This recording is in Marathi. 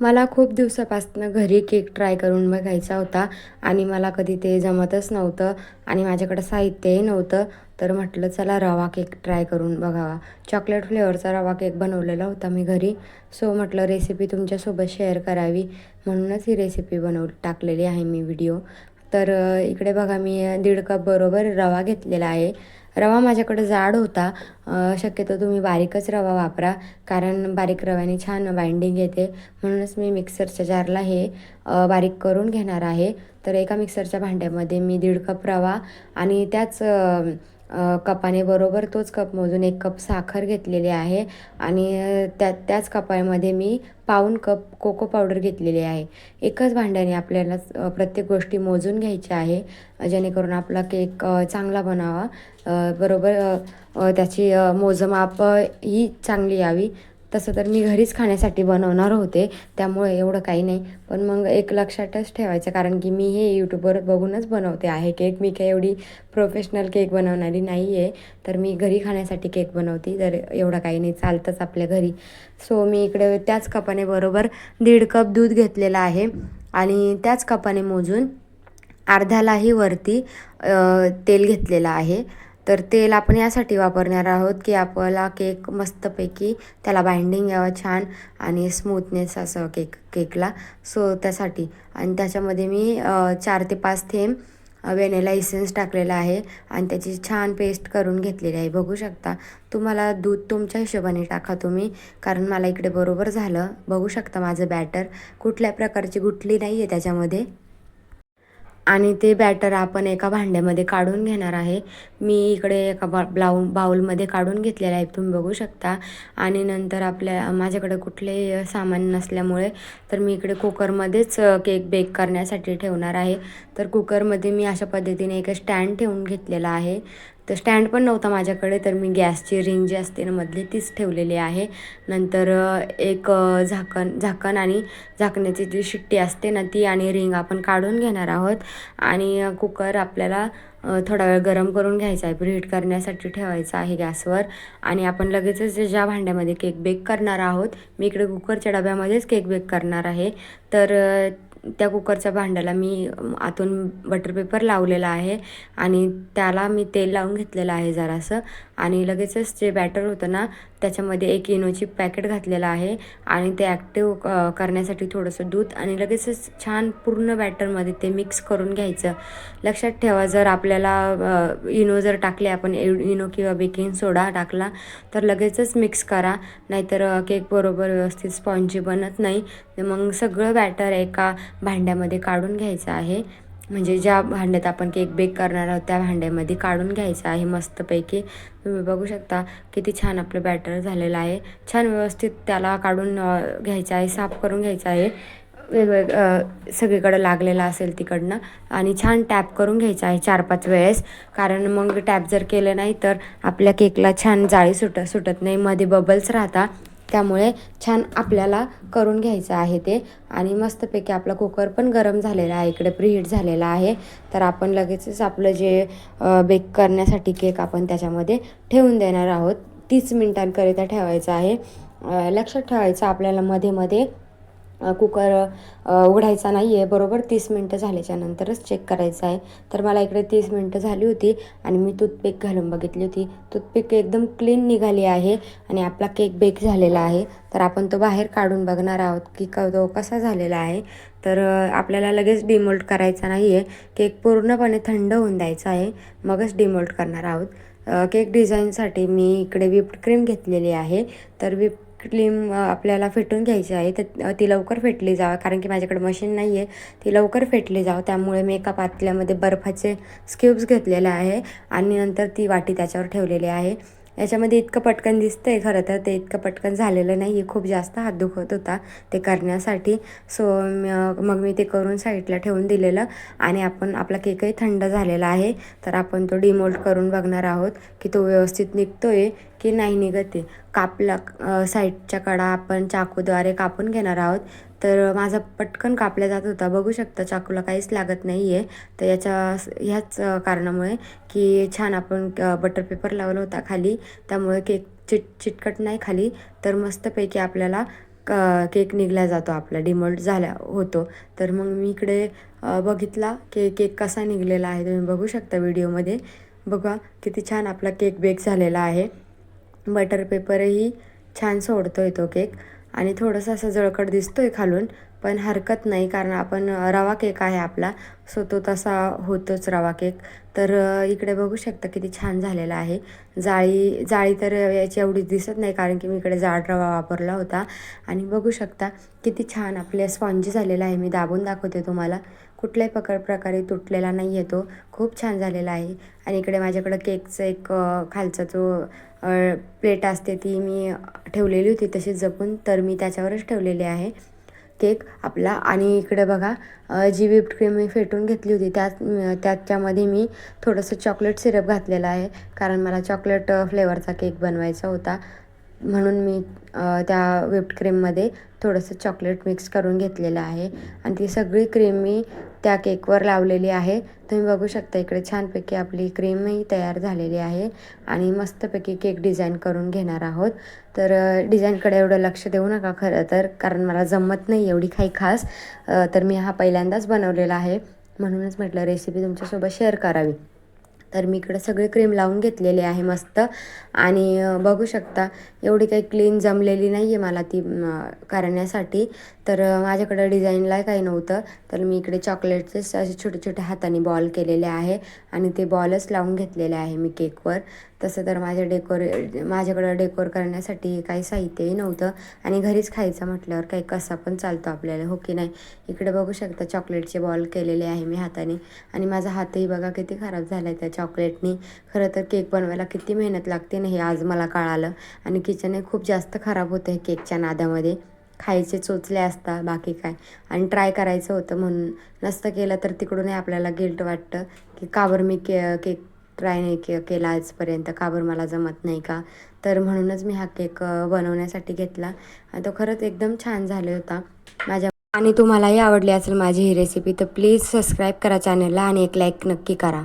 मला खूप दिवसापासून घरी केक ट्राय करून बघायचा होता आणि मला कधी ते जमतच नव्हतं आणि माझ्याकडं साहित्यही नव्हतं. तर म्हटलं चला रवा केक ट्राय करून बघावा. चॉकलेट फ्लेवरचा रवा केक बनवलेला होता मी घरी. सो म्हटलं रेसिपी तुमच्यासोबत शेअर करावी. म्हणूनच ही रेसिपी बनव टाकलेली आहे मी व्हिडिओ. तर इकडे बघा मी दीड कप बरोबर रवा घेतलेला आहे. रवा माझ्याकडे जाड होता. शक्यतो तुम्ही बारीकच रवा वापरा. कारण बारीक रव्याने छान बाइंडिंग येते. म्हणूनच मी मिक्सरच्या जारला हे बारीक करून घेणार आहे. तर एका मिक्सरच्या भांड्यामध्ये मी दीड कप रवा आणि त्याच कपाने बरोबर तोच कप मोजून एक कप साखर घेतलेली आहे आणि त्या त्याच कपामध्ये मी पाऊण कप कोको पावडर घेतलेली आहे. एकच भांड्याने आपल्याला प्रत्येक गोष्टी मोजून घ्यायच्या आहे जेणेकरून आपला केक चांगला बनावा. बरोबर त्याची मोजमाप ही चांगली यावी. तसं तर मी घरीच खाण्यासाठी बनवणार होते त्यामुळे एवढं काही नाही. पण मग एक लक्षातच ठेवायचं कारण की मी हे यूट्यूबवर बघूनच बनवते आहे केक. मी काही एवढी प्रोफेशनल केक बनवणारी नाही आहे तर मी घरी खाण्यासाठी केक बनवते तर एवढं काही नाही चालतंच आपल्या घरी. सो मी इकडे त्याच कपाने बरोबर दीड कप दूध घेतलेलं आहे आणि त्याच कपाने मोजून अर्ध्यालाही वरती तेल घेतलेलं आहे. तर तेल आपण यासाठी वापरणार आहोत की आपला केक मस्तपैकी त्याला बाइंडिंग यावं छान आणि स्मूथनेस असं केक केकला. सो त्यासाठी. आणि त्याच्यामध्ये मी चार ते पाच थेंब वेनेला इसेन्स टाकलेला आहे आणि त्याची छान पेस्ट करून घेतलेली आहे. बघू शकता तुम्हाला दूध तुमच्या हिशोबाने टाका तुम्ही कारण मला इकडे बरोबर झालं. बघू शकता माझं बॅटर कुठल्या प्रकारची गुठली नाही आहे त्याच्यामध्ये. आणि ते बॅटर आपण एका भांड्यामध्ये काढून घेणार आहे. मी इकडे एका बा ब्लाऊ बाऊलमध्ये काढून घेतलेलं आहे. तुम्ही बघू शकता. आणि नंतर आपल्या माझ्याकडे कुठलेही सामान नसल्यामुळे तर मी इकडे कुकरमध्येच केक बेक करण्यासाठी ठेवणार आहे. तर कुकरमध्ये मी अशा पद्धतीने एक स्टँड ठेवून घेतलेला आहे. तर स्टँड पण नव्हता माझ्याकडे तर मी गॅसची रिंग जी असते ना मधली तीच ठेवलेली आहे. नंतर एक झाकण झाकण आणि झाकण्याची जी शिट्टी असते ना ती आणि रिंग आपण काढून घेणार आहोत. आणि कुकर आपल्याला थोडा वेळ गरम करून घ्यायचा आहे. प्रीहीट करण्यासाठी ठेवायचा आहे गॅसवर. आणि आपण लगेचच ज्या भांड्यामध्ये केक बेक करणार आहोत मी इकडे कुकरच्या डब्यामध्येच केक बेक करणार आहे. तर त्या कुकरच्या भांड्याला मी आतून बटर पेपर लावलेला आहे आणि त्याला मी तेल लावून घेतलेलं आहे जरासं. आणि लगेचच जे बॅटर होतं ना त्याच्यामध्ये एक इनोची पॅकेट घातलेलं आहे आणि ते ॲक्टिव्ह करण्यासाठी थोडंसं दूध आणि लगेचच छान पूर्ण बॅटरमध्ये ते मिक्स करून घ्यायचं. लक्षात ठेवा जर आपल्याला इनो जर टाकले आपण इनो किंवा बेकिंग सोडा टाकला तर लगेचच मिक्स करा. नाहीतर केक बरोबर व्यवस्थित स्पॉन्जी बनत नाही. तर मग सगळं बॅटर एका भांड्यामध्ये काढून घ्यायचं आहे. म्हणजे ज्या भांड्यात आपण केक बेक करणार आहोत त्या भांड्यामध्ये काढून घ्यायचं आहे मस्तपैकी. तुम्ही बघू शकता किती छान आपलं बॅटर झालेलं आहे. छान व्यवस्थित त्याला काढून घ्यायचं आहे साफ करून घ्यायचं आहे. वेगवेग सगळीकडं लागलेलं असेल तिकडनं. आणि छान टॅप करून घ्यायचं आहे चार पाच वेळेस. कारण मग टॅप जर केलं नाही तर आपल्या केकला छान जाळी सुट सुटत नाही. मध्ये बबल्स राहतात त्यामुळे छान आपल्याला करून घ्यायचं आहे ते. आणि मस्तपैकी आपला कुकर पण गरम झालेला आहे. इकडे प्रीहीट झालेला आहे. तर आपण लगेचच आपलं जे बेक करण्यासाठी केक आपण त्याच्यामध्ये ठेवून देणार आहोत. तीस मिनिटांकरिता ठेवायचं आहे. लक्षात ठेवायचं आपल्याला मध्ये मध्ये कुकर उघडायचा नाही आहे बरोबर? तीस मिनटं झाल्याच्या नंतरच चेक करायचं आहे. तर मला इकडे तीस मिनटं झाली होती आणि मी टूथपेक घालून बघितली होती. टूथपेक एकदम क्लीन निघाली आहे आणि आपला केक बेक झालेला आहे. तर आपण तो बाहेर काढून बघणार आहोत की क तो कसा झालेला आहे. तर आपल्याला लगेच डिमोल्ट करायचा नाही आहे केक पूर्णपणे थंड होऊन द्यायचा आहे. मगच डिमोल्ट करणार आहोत. केक डिझाईनसाठी मी इकडे विप्ड क्रीम घेतलेली आहे. तर विप क्रीम आपल्याला फेटून घ्यायची आहे तर ती लवकर फेटली जावं कारण की माझ्याकडे मशीन नाही आहे ती लवकर फेटली जावं. त्यामुळे मी एका पातल्यामध्ये बर्फाचे स्क्यूब्स घेतलेले आहे आणि नंतर ती वाटी त्याच्यावर ठेवलेली आहे. याच्यामध्ये इतकं पटकन दिसतं आहे खरं तर ते इतकं पटकन झालेलं नाही आहे खूप जास्त हात दुखत होता ते करण्यासाठी. सो मग मी ते करून साईडला ठेवून दिलेलं आणि आपण आपला केकही थंड झालेला आहे तर आपण तो डिमोल्ड करून बघणार आहोत की तो व्यवस्थित निघतोय की नाही निघत आहे. कापला साईडच्या कडा आपण चाकूद्वारे कापून घेणार आहोत. तर माझा पटकन कापला जात होता. बघू शकता चाकूला काहीच लागत नाही आहे तर याच्या ह्याच कारणामुळे की छान आपण बटर पेपर लावला होता खाली. त्यामुळे केक चिट चिटकट नाही खाली. तर मस्तपैकी आपल्याला क केक निघला जातो आपला. डिमोल्ट झाला होतो. तर मग मी इकडे बघितला की केक कसा निघलेला आहे. तुम्ही बघू शकता व्हिडिओमध्ये बघा किती छान आपला केक बेक झालेला आहे. बटर पेपरही छान सोडतो आहे तो केक. आणि थोडंसं असं जळकट दिसतो आहे खालून. पण हरकत नाही कारण आपण रवा केक आहे आपला. सो तो तसा होतोच रवा केक. तर इकडे बघू शकता किती छान झालेला आहे. जाळी जाळी तर याची एवढी दिसत नाही कारण की मी इकडे जाड रवा वापरला होता. आणि बघू शकता किती छान आपले स्पॉन्जी झालेला आहे. मी दाबून दाखवते तुम्हाला. कुठल्याही प्रकार प्रकारे तुटलेला नाही आहे तो. खूप छान झालेला आहे. आणि इकडे माझ्याकडं केकचं एक खालचा जो प्लेट असते ती मी ठेवलेली होती तशी जपून. तर मी त्याच्यावरच ठेवलेली आहे. केक आपला आणि इकडे बघा जी विप्ड क्रीम मी फेटून घेतली होती त्यात त्याच्यामध्ये मी थोडंसं चॉकलेट सिरप घातलेला आहे कारण मला चॉकलेट फ्लेवरचा केक बनवायचा होता. म्हणून मी त्या विप्ड क्रीममध्ये थोडंसं चॉकलेट मिक्स करून घेतलेलं आहे. आणि ती सगळी क्रीम मी त्या केकवर लावलेली आहे. तुम्ही बघू शकता इकडे छानपैकी आपली क्रीमही तयार झालेली आहे आणि मस्तपैकी केक डिझाईन करून घेणार आहोत. तर डिझाईनकडे एवढं लक्ष देऊ नका खरं तर कारण मला जमत नाही एवढी काही खास. तर मी हा पहिल्यांदाच बनवलेला आहे. म्हणूनच म्हटलं रेसिपी तुमच्यासोबत शेअर करावी. तर मी इकडं सगळी क्रीम लावून घेतलेली आहे मस्त. आणि बघू शकता एवढी काही क्लीन जमलेली नाही आहे मला ती करण्यासाठी. तर माझ्याकडं डिझाईनला काही नव्हतं. तर मी इकडे चॉकलेटचे असे छोटे छोटे हाताने बॉल केलेले आहे. आणि ते बॉलच लावून घेतलेले आहे मी केकवर तसं तर माझ्या डेकोरे माझ्याकडं डेकोर करण्यासाठी काही साहित्यही नव्हतं. आणि घरीच खायचं म्हटल्यावर काही कसा पण चालतो आपल्याला हो की नाही? इकडे बघू शकता चॉकलेटचे बॉल केलेले आहे मी हाताने. आणि माझा हातही बघा किती खराब झाला आहे त्या चॉकलेटनी. खरं तर केक बनवायला किती मेहनत लागते ना हे आज मला कळालं. आणि किचनही खूप जास्त खराब होतं हे केकच्या नादामध्ये. खायचे चोचले असता बाकी काय. आणि ट्राय करायचं होतं म्हणून. नसतं केलं तर तिकडूनही आपल्याला गिल्ट वाटतं की का बरं मी के केक ट्राय नाही के केला आजपर्यंत का बरं मला जमत नाही का? तर म्हणूनच मी हा केक बनवण्यासाठी घेतला. आणि तो खरंच एकदम छान झाले होता. माझ्या आणि तुम्हालाही आवडली असेल माझी ही रेसिपी तर प्लीज सबस्क्राईब करा चॅनलला आणि एक लाईक नक्की करा.